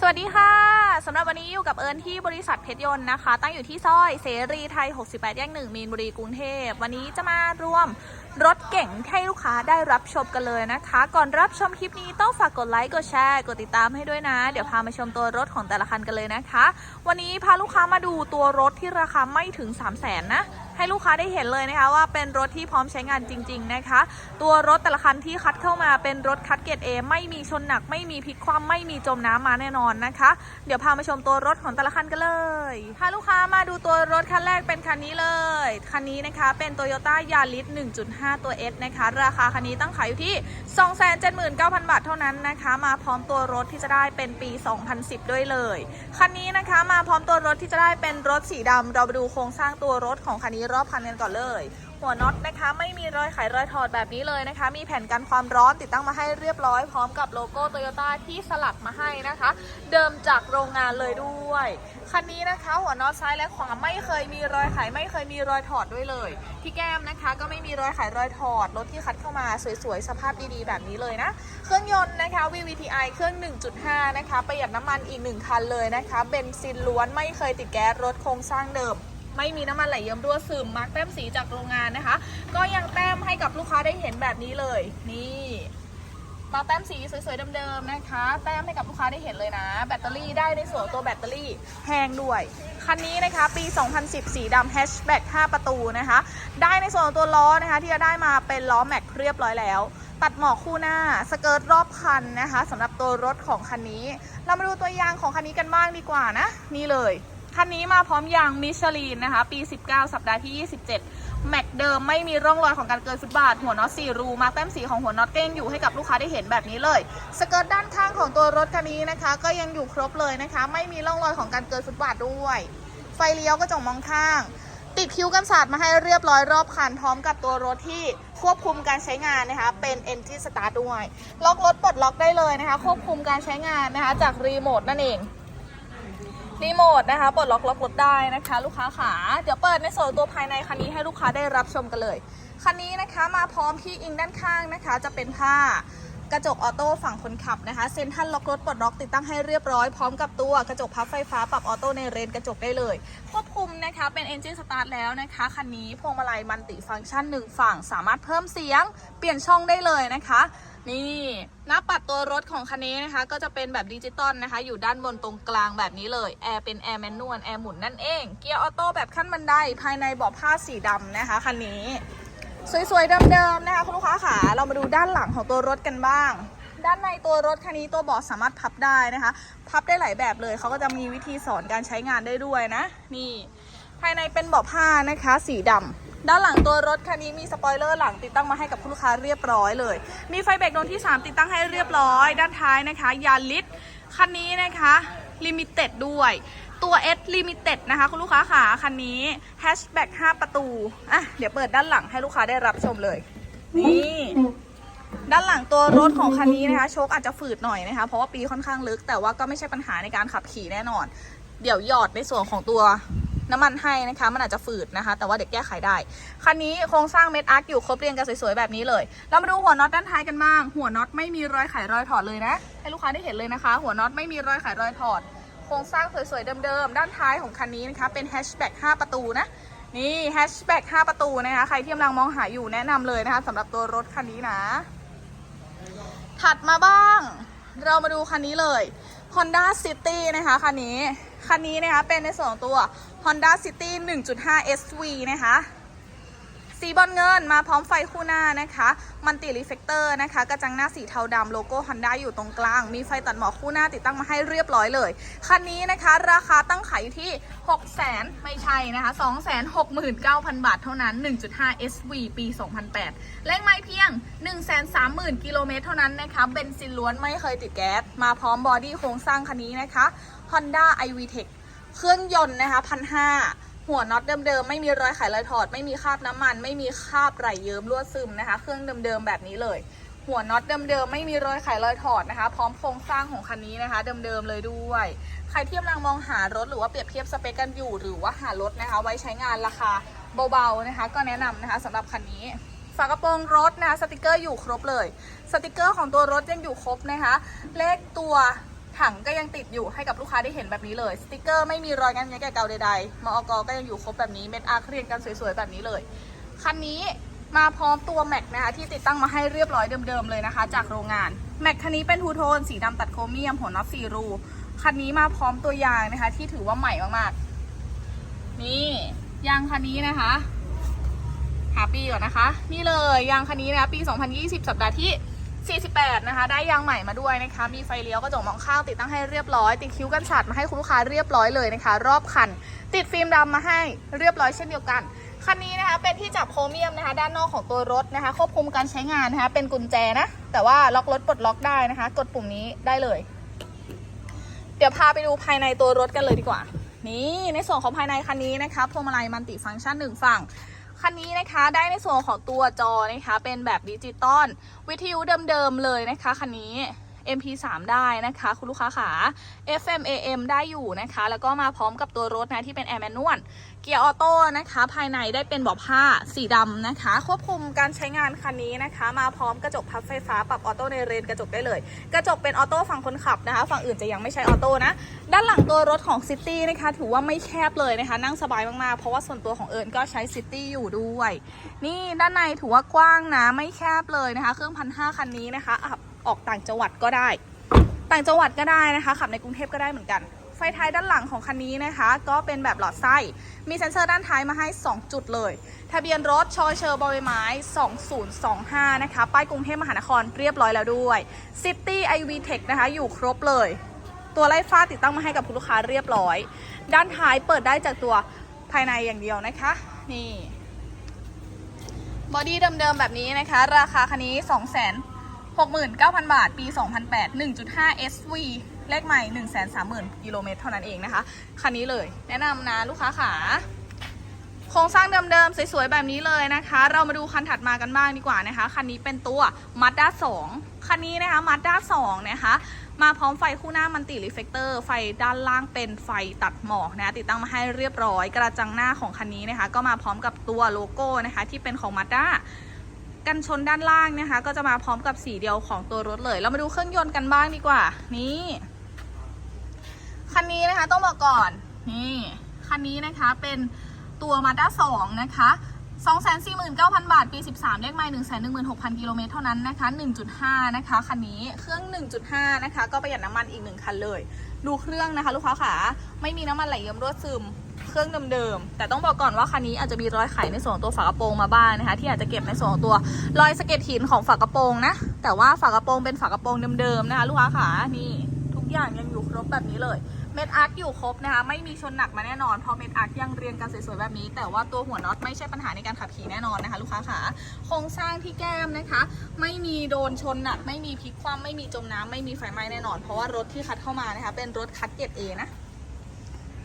สวัสดีค่ะสำหรับวันนี้อยู่กับเอิญที่บริษัทเพชรยนต์นะคะ ตั้งอยู่ที่ซอยเสรีไทย 68 แยกหนึ่งมีนบุรีกรุงเทพ วันนี้จะมารวมรถเก่งให้ลูกค้าได้รับชมกันเลยนะคะ ก่อนรับชมคลิปนี้ต้องฝากกดไลค์กดแชร์กดติดตามให้ด้วยนะ เดี๋ยวพามาชมตัวรถของแต่ละคันกันเลยนะคะ วันนี้พาลูกค้ามาดูตัวรถที่ราคาไม่ถึง 3 0 0 0 0นนะ ให้ลูกค้าได้เห็นเลยนะคะว่าเป็นรถที่พร้อมใช้งานจริง ๆนะคะ ตัวรถแต่ละคันที่คัดเข้ามาเป็นรถคัดเกรด A ไม่มีชนหนัก ไม่มีพลิกคว่ำไม่มีจมน้ำมาแน่นอนนะคะ เดี๋ยวพามาชมตัวรถของแต่ละคันกันเลยพาลูกค้ามาดูตัวรถคันแรกเป็นคันนี้เลย คันนี้นะคะเป็น Toyota Yaris 1.5 ตัว S นะคะ ราคาคันนี้ตั้งขายอยู่ที่ 279,000 บาทเท่านั้นนะคะ มาพร้อมตัวรถที่จะได้เป็นปี 2010 ด้วยเลย คันนี้นะคะมาพร้อมตัวรถที่จะได้เป็นรถสีดำเราไปดูโครงสร้างตัวรถของคันนี้รอบคันกันก่อนเลย หัวน็อตนะคะ ไม่มีรอยไขรอยถอดแบบนี้เลยนะคะ มีแผ่นกันความร้อนติดตั้งมาให้เรียบร้อยพร้อมกับโลโก้โตโยต้าที่สลักมาให้นะคะ เดิมจากโรงงานเลยด้วยคันนี้นะคะ หัวน็อตซ้ายและขวาไม่เคยมีรอยไขไม่เคยมีรอยถอดด้วยเลย ที่แก้มนะคะ ก็ไม่มีรอยไขรอยถอดรถที่คัดเข้ามาสวยๆสภาพดีๆแบบนี้เลยนะเครื่องยนต์นะคะ VVTi เครื่อง 1.5 นะคะประหยัดน้ำมันอีก 1 คันเลยนะคะเบนซินล้วนไม่เคยติดแก๊สรถโครงสร้างเดิม ไม่มีน้ำมันไหลเยิ้มรั่วซึมมาร์กแต้มสีจากโรงงานนะคะ ก็ยังแต้มให้กับลูกค้าได้เห็นแบบนี้เลย นี่มาแต้มสีสวยๆเดิมๆนะคะ แต้มให้กับลูกค้าได้เห็นเลยนะ แบตเตอรี่ได้ในส่วนตัวแบตเตอรี่แพงด้วย คันนี้นะคะ ปี 2010 สีดำแฮชแบ็ก5ประตูนะคะ ได้ในส่วนตัวล้อนะคะ ที่จะได้มาเป็นล้อแม็กเรียบร้อยแล้ว ตัดหมอกคู่หน้า สเกิร์ตรอบคันนะคะสำหรับตัวรถของคันนี้ เรามาดูตัวยางของคันนี้กันบ้างดีกว่านะ นี่เลย คันนี้มาพร้อมยางมิชลินนะคะ ปี 19 สัปดาห์ที่ 27 แม็กเดิมไม่มีร่องรอยของการเกินฟุตบาท หัวน็อตสี่รู มาแต้มสีของหัวน็อตเก็ยังอยู่ให้กับลูกค้าได้เห็นแบบนี้เลย สเกิร์ตด้านข้างของตัวรถคันนี้นะคะ ก็ยังอยู่ครบเลยนะคะ ไม่มีร่องรอยของการเกินฟุตบาทด้วย ไฟเลี้ยวกระจกมองข้าง ติดคิ้วกันศาสตร์มาให้เรียบร้อยรอบคันพร้อมกับตัวรถที่ควบคุมการใช้งานนะคะเป็น Engine Start ด้วย ล็อกรถปลดล็อกได้เลยนะคะ ควบคุมการใช้งานนะคะจากรีโมทนั่นเอง รีโมทนะคะปลดล็อกล็อกรถได้นะคะ ลูกค้าขาเดี๋ยวเปิดในส่วนตัวภายในคันนี้ให้ลูกค้าได้รับชมกันเลย คันนี้นะคะมาพร้อมที่อิงด้านข้างนะคะ จะเป็นผ้ากระจกออโต้ฝั่งคนขับนะคะเซ็นทัลล็อกรถปลดล็อกติดตั้งให้เรียบร้อยพร้อมกับตัวกระจกพับไฟฟ้าปรับออโต้ในเรนกระจกได้เลย ควบคุมนะคะเป็น Engine Start แล้วนะคะคันนี้พวงมาลัยมันติฟังก์ชันหนึ่งฝั่งสามารถเพิ่มเสียง เปลี่ยนช่องได้เลยนะคะนี่หน้าปัดตัวรถของคันนี้นะคะ ก็จะเป็นแบบดิจิตอลนะคะ อยู่ด้านบนตรงกลางแบบนี้เลยแอร์เป็นแอร์แมนนวลแอร์หมุนนั่นเองเกียร์ออโต้แบบขั้นบันไดภายในเบาะผ้าสีดำนะคะคันนี้ สวยๆเดิมๆนะคะคุณลูกค้าขาเรามาดูด้านหลังของตัวรถกันบ้างด้านในตัวรถคันนี้ตัวเบาะสามารถพับได้นะคะ พับได้หลายแบบเลยเขาก็จะมีวิธีสอนการใช้งานได้ด้วยนะ นี่ ภายในเป็นเบาะผ้านะคะ สีดำด้านหลังตัวรถคันนี้มีสปอยเลอร์หลังติดตั้งมาให้กับคุณลูกค้าเรียบร้อยเลย มีไฟเบรกดวงที่ 3 ติดตั้งให้เรียบร้อย ด้านท้ายนะคะยาลิสคันนี้นะคะลิมิเต็ดด้วยตัว S Limited นะคะ คุณลูกค้าขาคันนี้แฮชแบ็ก5ประตู อะ เดี๋ยวเปิดด้านหลังให้ลูกค้าได้รับชมเลย นี่ ด้านหลังตัวรถของคันนี้นะคะ โชคอาจจะฝืดหน่อยนะคะ เพราะว่าปีค่อนข้างลึก แต่ว่าก็ไม่ใช่ปัญหาในการขับขี่แน่นอน เดี๋ยวหยอดในส่วนของตัว น้ำมันให้นะคะ มันอาจจะฝืดนะคะ แต่ว่าเดี๋ยวแก้ไขได้ คันนี้โครงสร้างเม็ดอาร์คอยู่ครบเรียงกันสวยๆแบบนี้เลย เรามาดูหัวน็อตด้านท้ายกันบ้าง หัวน็อตไม่มีรอยไขรอยถอดเลยนะ ให้ลูกค้าได้เห็นเลยนะคะ หัวน็อตไม่มีรอยไขรอยถอด โครงสร้างสวยๆเดิมๆ ด้านท้ายของคันนี้นะคะ เป็นแฮชแบ็ก5ประตูนะ นี่แฮชแบ็ก5ประตูนะคะ ใครที่กำลังมองหาอยู่แนะนำเลยนะคะสำหรับตัวรถคันนี้นะ ถัดมาบ้าง เรามาดูคันนี้เลย Honda City นะคะคันนี้ คันนี้นะคะเป็นในส่วนของตัว Honda City 1.5 SV นะคะ สีบอลเงินมาพร้อมไฟคู่หน้านะคะมันติรีเฟกเตอร์นะคะกระจังหน้าสีเทาดำโลโก้ Honda อยู่ตรงกลาง มีไฟตัดหมอกคู่หน้าติดตั้งมาให้เรียบร้อยเลย คันนี้นะคะ ราคาตั้งขายอยู่ที่ 6 0 0 0 0ไม่ใช่นะคะ 269,000 บาทเท่านั้น 1.5 SV ปี 2008แรงไม้เพียง 130,000 กิโลเมตรเท่านั้นนะคะเบนซินล้วนไม่เคยติดแก๊ส มาพร้อมบอดี้โครงสร้างคันนี้นะคะ Honda iVTEC เครื่องยนต์นะคะพัน หัวน็อตเดิมๆไม่มีรอยไขรอยถอด ไม่มีคราบน้ำมัน ไม่มีคราบไหลเยิ้มรั่วซึมนะคะ เครื่องเดิมๆแบบนี้เลย หัวน็อตเดิมๆไม่มีรอยไขรอยถอดนะคะ พร้อมโครงสร้างของคันนี้นะคะเดิมๆเลยด้วย ใครที่กำลังมองหารถหรือว่าเปรียบเทียบสเปคกันอยู่ หรือว่าหารถนะคะ ไว้ใช้งานราคาเบาๆนะคะ ก็แนะนำนะคะสำหรับคันนี้ฝากระโปรงรถนะคะสติกเกอร์อยู่ครบเลย สติกเกอร์ของตัวรถยังอยู่ครบนะคะ เลขตัว ถังก็ยังติดอยู่ให้กับลูกค้าได้เห็นแบบนี้เลย สติกเกอร์ไม่มีรอยงันแงะแกะเก่าใดๆมอกก็ยังอยู่ครบแบบนี้เม็ดอาร์คเรียงกันสวยๆแบบนี้เลย คันนี้มาพร้อมตัวแม็กนะคะที่ติดตั้งมาให้เรียบร้อยเดิมๆเลยนะคะ จากโรงงานแม็กคันนี้เป็นทูโทนสีดำตัดโครเมียมหัวน็อตสี่รูคันนี้มาพร้อมตัวยางนะคะ ที่ถือว่าใหม่มากๆ นี่ยางคันนี้นะคะ หาปีก่อนนะคะ นี่เลยยางคันนี้นะคะปี 2020 สัปดาห์ที่ 48 นะคะ ได้ยางใหม่มาด้วยนะคะ มีไฟเลี้ยวกระจกมองข้างติดตั้งให้เรียบร้อย ติดคิ้วกันสาดมาให้คุณลูกค้าเรียบร้อยเลยนะคะ รอบคัน ติดฟิล์มดำมาให้เรียบร้อยเช่นเดียวกันคันนี้นะคะเป็นที่จับโครเมียมนะคะ ด้านนอกของตัวรถนะคะ ควบคุมการใช้งานนะคะ เป็นกุญแจนะ แต่ว่าล็อกรถปลดล็อกได้นะคะ กดปุ่มนี้ได้เลย เดี๋ยวพาไปดูภายในตัวรถกันเลยดีกว่า นี่ในส่วนของภายในคันนี้นะคะพวงมาลัยมันติฟังก์ชันหนึ่งฝั่ง คันนี้นะคะได้ในส่วนของตัวจอนะคะเป็นแบบดิจิตอลวิทยุเดิมๆเลยนะคะคันนี้ MP3 ได้นะคะ คุณลูกค้าขา FM AM ได้อยู่นะคะ แล้วก็มาพร้อมกับตัวรถนะที่เป็นแอร์แมนนวลเกียร์ออโต้นะคะ ภายในได้เป็นเบาะผ้าสีดำนะคะ ควบคุมการใช้งานคันนี้นะคะ มาพร้อมกระจกพับไฟฟ้าปรับออโต้ในเรนกระจกได้เลย กระจกเป็นออโต้ฝั่งคนขับนะคะ ฝั่งอื่นจะยังไม่ใช้ออโต้นะ ด้านหลังตัวรถของซิตี้นะคะ ถือว่าไม่แคบเลยนะคะ นั่งสบายมากๆ เพราะว่าส่วนตัวของเอิญก็ใช้ซิตี้อยู่ด้วย นี่ด้านในถือว่ากว้างนะ ไม่แคบเลยนะคะ เครื่องพันห้าคันนี้นะคะอะ ออกต่างจังหวัดก็ได้ ต่างจังหวัดก็ได้นะคะ ขับในกรุงเทพก็ได้เหมือนกัน ไฟท้ายด้านหลังของคันนี้นะคะ ก็เป็นแบบหลอดไส้มีเซ็นเซอร์ด้านท้ายมาให้ 2 จุดเลย ทะเบียนรถชอเชอร์บอใบไม้ 2025 นะคะ ป้ายกรุงเทพมหานครเรียบร้อยแล้วด้วย City IV Tech นะคะ อยู่ครบเลยตัวไล่ฟ้าติดตั้งมาให้กับคุณลูกค้าเรียบร้อย ด้านท้ายเปิดได้จากตัวภายในอย่างเดียวนะคะ นี่ บอดี้เดิมๆแบบนี้นะคะ ราคาคันนี้2 6 9 0 0 0 บาท ปี 2008 1.5 SV เลขใหม่ 130,000 กิโลเมตรเท่านั้นเองนะคะ คันนี้เลย แนะนำนะลูกค้าขา โครงสร้างเดิมๆ สวยๆ แบบนี้เลยนะคะ เรามาดูคันถัดมากันบ้างดีกว่านะคะ คันนี้เป็นตัว Mazda 2 คันนี้นะคะ Mazda 2 นะคะ มาพร้อมไฟคู่หน้ามันติรีเฟกเตอร์ ไฟด้านล่างเป็นไฟตัดหมอกนะ ติดตั้งมาให้เรียบร้อย กระจังหน้าของคันนี้นะคะ ก็มาพร้อมกับตัวโลโก้นะคะ ที่เป็นของ Mazda กันชนด้านล่างนะคะ ก็จะมาพร้อมกับสีเดียวของตัวรถเลย เรามาดูเครื่องยนต์กันบ้างดีกว่า นี่ คันนี้นะคะต้องบอกก่อน นี่ คันนี้นะคะเป็นตัว Mazda 2นะคะ249,000 บาท ปี 13 เลขไมล์116,000 กิโลเมตรเท่านั้นนะคะ 1.5 นะคะ คันนี้เครื่อง 1.5 นะคะ ก็ประหยัดน้ำมันอีก 1 คันเลย ดูเครื่องนะคะ ลูกค้าขาไม่มีน้ำมันไหลเยิ้มรั่วซึม รื่องเดิมๆ แต่ต้องบอกก่อนว่าคันนี้อาจจะมีรอยไขในส่วนของตัวฝากระโปรงมาบ้างนะคะ ที่อาจจะเก็บในส่วนของตัวรอยสะเก็ดหินของฝากระโปรงนะ แต่ว่าฝากระโปรงเป็นฝากระโปรงเดิมๆนะคะลูกค้าขานี่ทุกอย่างยังอยู่ครบแบบนี้เลยเม็ดอาร์คอยู่ครบนะคะไม่มีชนหนักมาแน่นอนเพราะเม็ดอาร์คยังเรียงกันสวยๆแบบนี้ แต่ว่าตัวหัวน็อตไม่ใช่ปัญหาในการขับขี่แน่นอนนะคะ ลูกค้าขาโครงสร้างที่แก้มนะคะ ไม่มีโดนชนหนัก ไม่มีพลิกคว่ำไม่มีจมน้ำไม่มีไฟไหม้แน่นอน เพราะว่ารถที่คัดเข้ามานะคะเป็นรถคัดเกรดเอนะ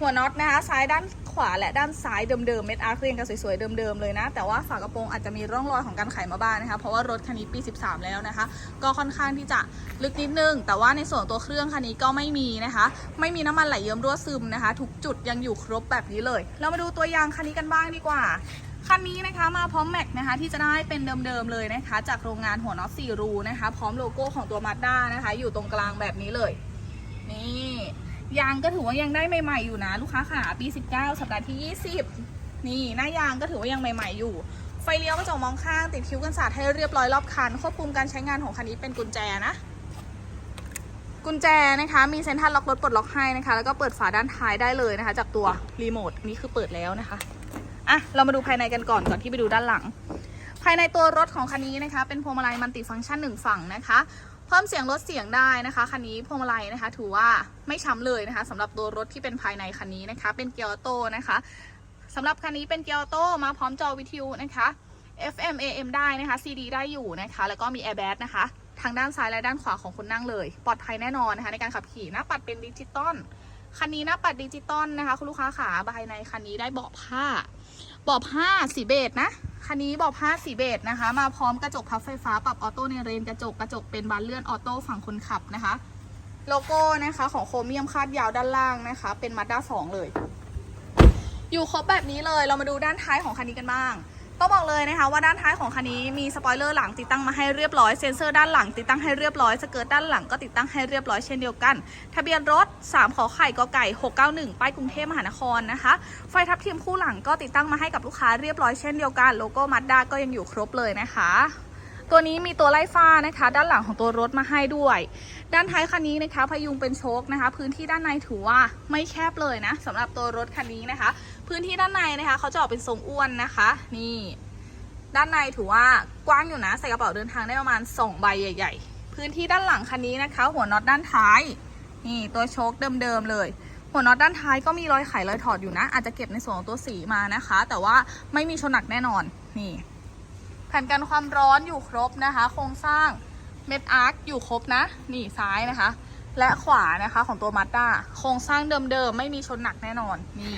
หัวน็อตนะคะซ้ายด้านขวาและด้านซ้ายเดิมๆเม็ดอาร์คเรียงกันสวยๆเดิมๆเลยนะ แต่ว่าฝากระโปรงอาจจะมีร่องรอยของการไขมาบ้างนะคะ เพราะว่ารถคันนี้ปี 13 แล้วนะคะ ก็ค่อนข้างที่จะลึกนิดนึง แต่ว่าในส่วนตัวเครื่องคันนี้ก็ไม่มีนะคะ ไม่มีน้ำมันไหลเยิ้มรั่วซึมนะคะ ทุกจุดยังอยู่ครบแบบนี้เลย เรามาดูตัวยางคันนี้กันบ้างดีกว่าคันนี้นะคะมาพร้อมแม็กนะคะที่จะได้เป็นเดิมๆเลยนะคะ จากโรงงานหัวน็อตสี่รูนะคะ พร้อมโลโก้ของตัวมาด้านะคะ อยู่ตรงกลางแบบนี้เลย นี่ ยางก็ถือว่ายังได้ใหม่ๆอยู่นะ ลูกค้าขาปี19 สัปดาห์ที่ 20 นี่หน้ายางก็ถือว่ายังใหม่ๆอยู่ ไฟเลี้ยวกระจกมองข้าง ติดคิ้วกันสาดให้เรียบร้อยรอบคัน ควบคุมการใช้งานของคันนี้เป็นกุญแจนะ กุญแจนะคะ มีเซ็นทรัลล็อกรถปลดล็อกให้นะคะ แล้วก็เปิดฝาด้านท้ายได้เลยนะคะ จากตัวรีโมทนี้คือเปิดแล้วนะคะอะเรามาดูภายในกันก่อนก่อนที่ไปดูด้านหลัง ภายในตัวรถของคันนี้นะคะ เป็นพวงมาลัยมัลติฟังก์ชันหนึ่งฝั่งนะคะ พิ่มเสียงลดเสียงได้นะคะคันนี้พวงมาลัยนะคะ ถือว่าไม่ช้ำเลยนะคะสำหรับตัวรถที่เป็นภายในคันนี้นะคะ เป็นเกียร์ออโต้นะคะสำหรับคันนี้เป็นเกียร์ออโต้มาพร้อมจอวิทยุนะคะ FM AM ได้นะคะ CD ได้อยู่นะคะ แล้วก็มี airbag นะคะ ทางด้านซ้ายและด้านขวาของคนนั่งเลย ปลอดภัยแน่นอนนะคะ ในการขับขี่หน้าปัดเป็นดิจิตอล คันนี้หน้าปัดดิจิตอลนะคะคุณลูกค้าขาภายในคันนี้ได้เบาะผ้าเบาะผ้าสีเบจนะคันนี้เบาะผ้าสีเบจนะคะ มาพร้อมกระจกพับไฟฟ้าปรับออโต้ในเรนกระจกกระจกเป็นบานเลื่อนออโต้ฝั่งคนขับนะคะ โลโก้นะคะของโครเมียมคาดยาวด้านล่างนะคะ เป็นมาด้า2เลย อยู่ครบแบบนี้เลยเรามาดูด้านท้ายของคันนี้กันบ้าง ก็บอกเลยนะคะว่าด้านท้ายของคันนี้มีสปอยเลอร์หลังติดตั้งมาให้เรียบร้อยเซ็นเซอร์ด้านหลังติดตั้งให้เรียบร้อยสเกิร์ตด้านหลังก็ติดตั้งให้เรียบร้อยเช่นเดียวกัน ทะเบียนรถ 3 ขอไข่กอไก่ 691 ป้ายกรุงเทพมหานครนะคะ ไฟทับเทียมคู่หลังก็ติดตั้งมาให้กับลูกค้าเรียบร้อยเช่นเดียวกัน โลโก้มัดด้าก็ยังอยู่ครบเลยนะคะตัวนี้มีตัวไล่ฟ้านะคะ ด้านหลังของตัวรถมาให้ด้วย ด้านท้ายคันนี้นะคะพยุงเป็นโชคนะคะ พื้นที่ด้านในถือว่าไม่แคบเลยนะสำหรับตัวรถคันนี้นะคะ พื้นที่ด้านในนะคะเขาจะออกเป็นทรงอ้วนนะคะ นี่ด้านในถือว่ากว้างอยู่นะ ใส่กระเป๋าเดินทางได้ประมาณ 2 ใบใหญ่ ๆ พื้นที่ด้านหลังคันนี้นะคะ หัวน็อตด้านท้าย นี่ตัวโชคเดิมๆเลย หัวน็อตด้านท้ายก็มีรอยไขรอยถอดอยู่นะ อาจจะเก็บในส่วนของตัวสีมานะคะ แต่ว่าไม่มีชนหนักแน่นอน นี่แผ่นกันความร้อนอยู่ครบนะคะ โครงสร้างเม็ดอาร์คอยู่ครบนะ นี่ซ้ายนะคะ และขวานะคะของตัวมาด้าโครงสร้างเดิมๆไม่มีชนหนักแน่นอน นี่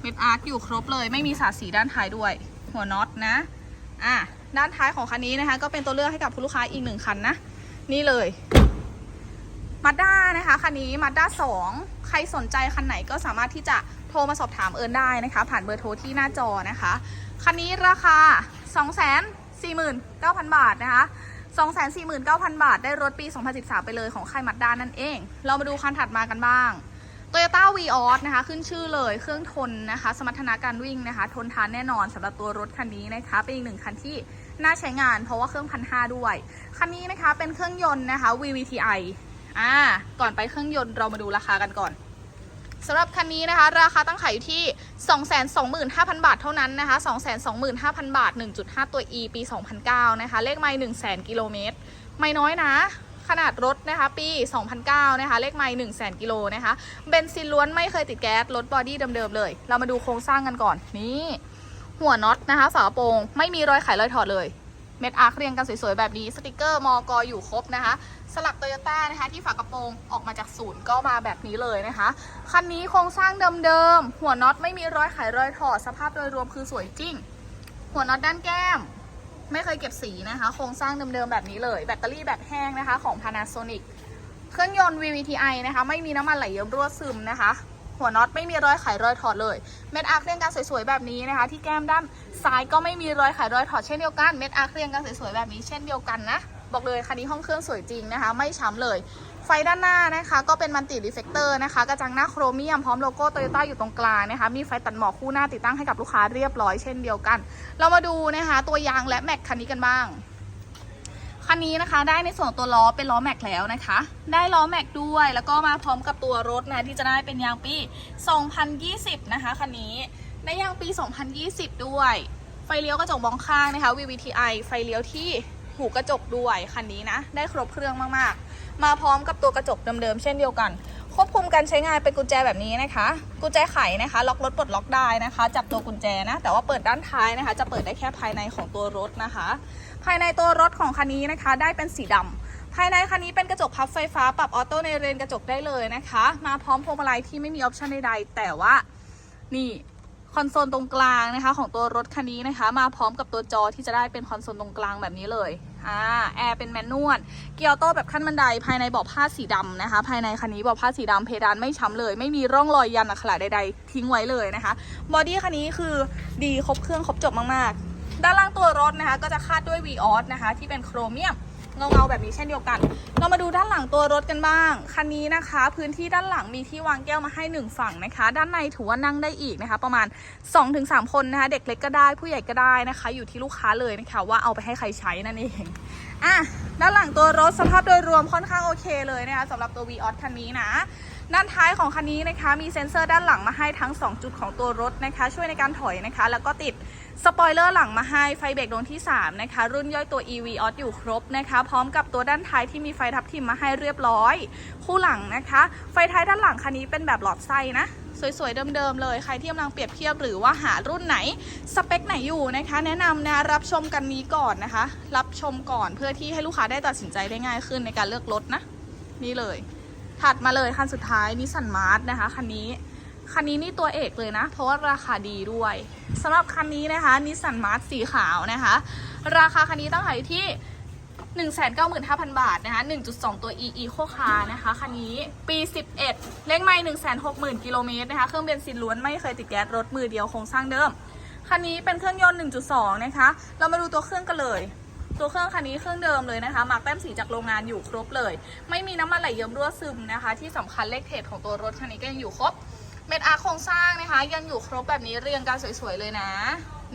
เม็ดอาร์คอยู่ครบเลย ไม่มีสาสีด้านท้ายด้วย หัวน็อตนะอะด้านท้ายของคันนี้นะคะ ก็เป็นตัวเลือกให้กับคุณลูกค้าอีกหนึ่งคันนะ นี่เลยมาด้านะคะคันนี้มาด้าสองใครสนใจคันไหนก็สามารถที่จะโทรมาสอบถามเอิญได้นะคะ ผ่านเบอร์โทรที่หน้าจอนะคะ คันนี้ราคา 249,000 บาทนะคะ249,000 บาท ได้รถปี 2013 ไปเลยของค่ายมัดด้านั่นเอง เรามาดูคันถัดมากันบ้าง Toyota v ีออสนะคะ ขึ้นชื่อเลยเครื่องทนนะคะ สมรรถนะการวิ่งนะคะ ทนทานแน่นอนสำหรับตัวรถคันนี้นะคะ เป็นอีกหนึ่งคันที่น่าใช้งานเพราะว่าเครื่องพันห้าด้วย คันนี้นะคะเป็นเครื่องยนต์นะคะ VVTi อ่าก่อนไปเครื่องยนต์เรามาดูราคากันก่อนสำหรับคันนี้นะคะ ราคาตั้งขายอยู่ที่ 225,000 บาทเท่านั้นนะคะ 225,000 บาท 1.5 ตัว E ปี 2009 นะคะ เลขไมล์100,000 กิโลเมตร ไม่น้อยนะ ขนาดรถนะคะ ปี 2009 นะคะ เลขไมล์100,000กิโลนะคะ เบนซินล้วนไม่เคยติดแก๊ส รถบอดี้เดิมๆเลย เรามาดูโครงสร้างกันก่อน นี่ หัวน็อตนะคะฝากระโปรงไม่มีรอยไขรอยถอดเลย เม็ดอาร์คเรียงกันสวยๆ แบบนี้ สติกเกอร์มอกออยู่ครบนะคะ สลักโตโยต้านะคะ ที่ฝากระโปรงออกมาจากศูนย์ก็มาแบบนี้เลยนะคะ คันนี้โครงสร้างเดิมๆ หัวน็อตไม่มีรอยไขรอยถอด สภาพโดยรวมคือสวยจริง หัวน็อตด้านแก้ม ไม่เคยเก็บสีนะคะ โครงสร้างเดิมๆแบบนี้เลย แบตเตอรี่แบบแห้งนะคะของ Panasonic เครื่องยนต์ VVTi นะคะ ไม่มีน้ำมันไหลเยิ้มรั่วซึมนะคะ หัวน็อตไม่มีรอยไขรอยถอดเลย เม็ดอาร์คเรียงกันสวยๆแบบนี้นะคะ ที่แก้มด้านซ้ายก็ไม่มีรอยไขรอยถอดเช่นเดียวกัน เม็ดอาร์คเรียงกันสวยๆแบบนี้เช่นเดียวกันนะ บอกเลยคันนี้ห้องเครื่องสวยจริงนะคะ ไม่ช้ำเลย ไฟด้านหน้านะคะ ก็เป็นมันติรีเฟกเตอร์นะคะ กระจังหน้าโครเมียมพร้อมโลโก้โตโยต้าอยู่ตรงกลางนะคะ มีไฟตัดหมอกคู่หน้าติดตั้งให้กับลูกค้าเรียบร้อยเช่นเดียวกัน เรามาดูนะคะ ตัวยางและแม็กคันนี้กันบ้างคันนี้นะคะได้ในส่วนตัวล้อเป็นล้อแม็กแล้วนะคะ ได้ล้อแม็กด้วยแล้วก็มาพร้อมกับตัวรถนะที่จะได้เป็นยางปี 2020 นะคะคันนี้ได้ยางปี 2020 ด้วย ไฟเลี้ยวกระจกมองข้างนะคะ VVTi ไฟเลี้ยวที่ หูกระจกด้วยคันนี้นะ ได้ครบเครื่องมากๆ มาพร้อมกับตัวกระจกเดิมๆเช่นเดียวกัน ควบคุมการใช้งานเป็นกุญแจแบบนี้นะคะ กุญแจไขนะคะ ล็อกรถปลดล็อกได้นะคะ จับตัวกุญแจนะ แต่ว่าเปิดด้านท้ายนะคะ จะเปิดได้แค่ภายในของตัวรถนะคะ ภายในตัวรถของคันนี้นะคะ ได้เป็นสีดำภายในคันนี้เป็นกระจกพับไฟฟ้าปรับออโต้ในเรนกระจกได้เลยนะคะ มาพร้อมพวงมาลัยที่ไม่มีออปชันใดๆแต่ว่านี่ คอนโซลตรงกลางนะคะ ของตัวรถคันนี้นะคะ มาพร้อมกับตัวจอที่จะได้เป็นคอนโซลตรงกลางแบบนี้เลยอ่าแอร์เป็นแมนนวลเกียร์ออโต้แบบขั้นบันไดภายในเบาะผ้าสีดำนะคะ ภายในคันนี้เบาะผ้าสีดำเพดานไม่ช้ำเลย ไม่มีร่องรอยยันอักขระใดๆ ทิ้งไว้เลยนะคะบอดี้คันนี้คือดีครบเครื่องครบจบมากๆ ด้านล่างตัวรถนะคะ ก็จะคาดด้วย v ีออสนะคะ ที่เป็นโครเมียม เงาเงาๆแบบนี้เช่นเดียวกัน เรามาดูด้านหลังตัวรถกันบ้าง คันนี้นะคะ พื้นที่ด้านหลังมีที่วางแก้วมาให้ 1 ฝั่งนะคะ ด้านในถือว่านั่งได้อีกนะคะ ประมาณ 2-3 คนนะคะ เด็กเล็กก็ได้ผู้ใหญ่ก็ได้นะคะ อยู่ที่ลูกค้าเลยนะคะ ว่าเอาไปให้ใครใช้นั่นเองอะด้านหลังตัวรถสภาพโดยรวมค่อนข้างโอเคเลยนะคะสำหรับตัว v ีออสคันนี้นะ ด้านท้ายของคันนี้นะคะ มีเซ็นเซอร์ด้านหลังมาให้ทั้ง 2 จุดของตัวรถนะคะ ช่วยในการถอยนะคะ แล้วก็ติดสปอยเลอร์หลังมาให้ไฟเบรกดวงที่ 3 นะคะ รุ่นย่อยตัว EV o s อยู่ครบนะคะ พร้อมกับตัวด้านท้ายที่มีไฟทับทิมมาให้เรียบร้อย คู่หลังนะคะ ไฟท้ายด้านหลังคันนี้เป็นแบบหลอดไส้นะสวยๆ เดิมๆ เลย ใครที่กำลังเปรียบเทียบหรือว่าหารุ่นไหน สเปคไหนอยู่นะคะ แนะนำนะรับชมกันนี้ก่อนนะคะ รับชมก่อนเพื่อที่ให้ลูกค้าได้ตัดสินใจได้ง่ายขึ้นในการเลือกรถนะ นี่เลย ถัดมาเลยคันสุดท้ายนิสสันมาร์นะคะคันนี้คันนี้นี่ตัวเอกเลยนะ เพราะว่าราคาดีด้วยสำหรับคันนี้นะคะนิสสันมาร์สีขาวนะคะ ราคาคันนี้ตั้งขายอยู่ที่ 195,000 บาทนะคะ1.2 ตัว e eco car นะคะคันนี้ปี 11 เลขไม่160,000 กิโลเมตรนะคะ เครื่องเบนซินล้วนไม่เคยติดแก๊สรถมือเดียวโครงสร้างเดิม คันนี้เป็นเครื่องยนต์ 1.2 นะคะ เรามาดูตัวเครื่องกันเลย ตัวเครื่องคันนี้เครื่องเดิมเลยนะคะมาร์กแต้มสีจากโรงงานอยู่ครบเลย ไม่มีน้ำมันไหลเยิ้มรั่วซึมนะคะ ที่สำคัญเลขเทรดของตัวรถคันนี้ก็ยังอยู่ครบเม็ดอาร์โครงสร้างนะคะ ยังอยู่ครบแบบนี้เรียงกันสวยๆเลยนะ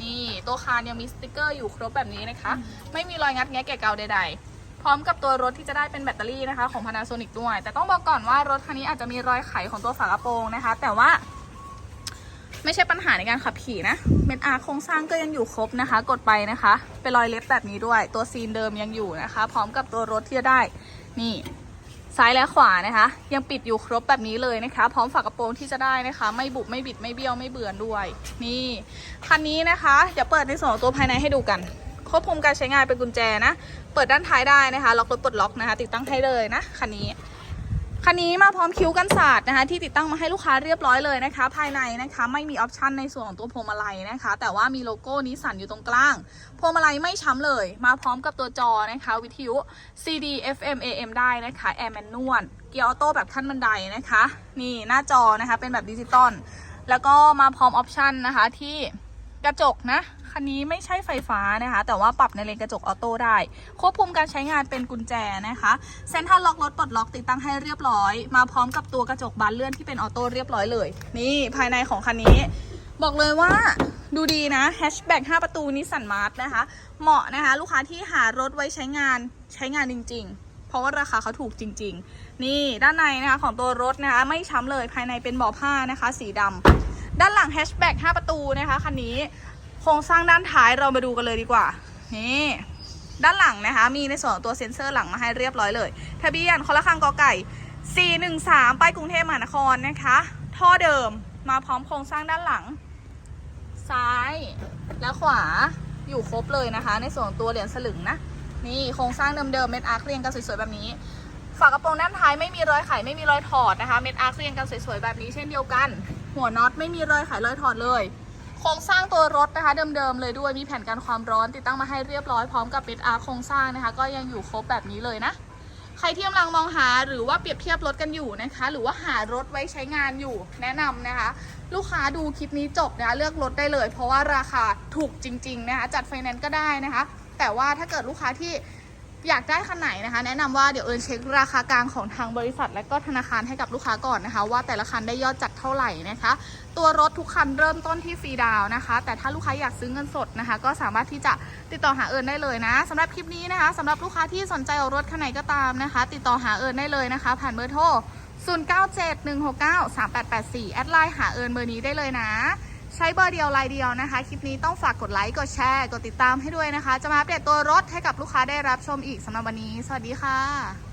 นี่ตัวคานยังมีสติกเกอร์อยู่ครบแบบนี้นะคะ ไม่มีรอยงัดแงะแกะเกาใดๆพร้อมกับตัวรถที่จะได้เป็นแบตเตอรี่นะคะของ Panasonic ด้วย แต่ต้องบอกก่อนว่ารถคันนี้อาจจะมีรอยไขของตัวฝากระโปรงนะคะ แต่ว่า ไม่ใช่ปัญหาในการขับขี่นะ เม็ดอาร์โครงสร้างก็ยังอยู่ครบนะคะ กดไปนะคะ เป็นรอยเล็บแบบนี้ด้วย ตัวซีนเดิมยังอยู่นะคะ พร้อมกับตัวรถที่จะได้ นี่ ซ้ายและขวานะคะ ยังปิดอยู่ครบแบบนี้เลยนะคะ พร้อมฝากระโปรงที่จะได้นะคะ ไม่บุบไม่บิดไม่เบี้ยวไม่เบือนด้วย นี่ คันนี้นะคะ เดี๋ยวเปิดในส่วนของตัวภายในให้ดูกันควบคุมการใช้งานเป็นกุญแจนะ เปิดด้านท้ายได้นะคะ ล็อกรถปลดล็อกนะคะ ติดตั้งให้เลยนะ คันนี้ คันนี้มาพร้อมคิ้วกันศาสตร์นะคะ ที่ติดตั้งมาให้ลูกค้าเรียบร้อยเลยนะคะ ภายในนะคะไม่มีออปชันในส่วนของตัวพวงมาลัยนะคะ แต่ว่ามีโลโก้นิสสันอยู่ตรงกลางพวงมาลัยไม่ช้ำเลย มาพร้อมกับตัวจอนะคะ วิทยุ CD FM AM ได้นะคะแอร์แมนนวลเกียร์ออโต้แบบขั้นบันไดนะคะ นี่หน้าจอนะคะเป็นแบบดิจิตอลแล้วก็มาพร้อมออปชันนะคะที่กระจกนะ คันนี้ไม่ใช่ไฟฟ้านะคะ แต่ว่าปรับในเลนกระจกออโต้ได้ ควบคุมการใช้งานเป็นกุญแจนะคะเซ็นทรัลล็อกรถปลดล็อกติดตั้งให้เรียบร้อย มาพร้อมกับตัวกระจกบานเลื่อนที่เป็นออโต้เรียบร้อยเลย นี่ภายในของคันนี้ บอกเลยว่าดูดีนะแฮชแบ็ก5ประตูนิสสันมาร์ทนะคะ เหมาะนะคะ ลูกค้าที่หารถไว้ใช้งานใช้งานจริง ๆ เพราะว่าราคาเขาถูกจริง ๆ นี่ด้านในนะคะของตัวรถนะคะ ไม่ช้ำเลยภายในเป็นเบาะผ้านะคะ สีดำด้านหลังแฮชแบ็ก5ประตูนะคะคันนี้ ครงสร้างด้านท้ายเรามาดูกันเลยดีกว่า นี่ด้านหลังนะคะ มีในส่วนของตัวเซ็นเซอร์หลังมาให้เรียบร้อยเลย ทะเบียนคอละคังกอไก่ 413 ไปกรุงเทพมหานครนะคะ ท่อเดิมมาพร้อมโครงสร้างด้านหลัง ซ้ายและขวาอยู่ครบเลยนะคะ ในส่วนตัวเหรียญสลึงนะ นี่โครงสร้างเดิมๆเม็ดอาร์คเรียงกันสวยๆแบบนี้ ฝากระโปรงด้านท้ายไม่มีรอยไขไม่มีรอยถอดนะคะ เม็ดอาร์คเรียงกันสวยๆแบบนี้เช่นเดียวกัน หัวน็อตไม่มีรอยไขรอยถอดเลย โครงสร้างตัวรถนะคะเดิมๆเลยด้วยมีแผ่นกันความร้อนติดตั้งมาให้เรียบร้อยพร้อมกับเม็ดอาร์โครงสร้างนะคะ ก็ยังอยู่ครบแบบนี้เลยนะ ใครที่กำลังมองหาหรือว่าเปรียบเทียบรถกันอยู่นะคะ หรือว่าหารถไว้ใช้งานอยู่แนะนำนะคะ ลูกค้าดูคลิปนี้จบนะคะเลือกรถได้เลย เพราะว่าราคาถูกจริง ๆ นะคะจัดไฟแนนซ์ก็ได้นะคะ แต่ว่าถ้าเกิดลูกค้าที่ อยากได้คันไหนนะคะ แนะนำว่าเดี๋ยวเอิญเช็คราคากลางของทางบริษัท และก็ธนาคารให้กับลูกค้าก่อนนะคะ ว่าแต่ละคันได้ยอดจัดเท่าไหร่นะคะ ตัวรถทุกคันเริ่มต้นที่ฟรีดาวนะคะ แต่ถ้าลูกค้าอยากซื้อเงินสดนะคะ ก็สามารถที่จะติดต่อหาเอิญได้เลยนะสำหรับคลิปนี้นะคะสำหรับลูกค้าที่สนใจเอารถคันไหนก็ตามนะคะ ติดต่อหาเอิญได้เลยนะคะ ผ่านเบอร์โทร0971693884แอดไลน์หาเอิญเบอร์นี้ได้เลยนะ ใช้เบอร์เดียวลายเดียวนะคะ คลิปนี้ต้องฝากกดไลค์ กดแชร์ กดติดตามให้ด้วยนะคะ จะมาอัปเดตตัวรถให้กับลูกค้าได้รับชมอีกสำหรับวันนี้ สวัสดีค่ะ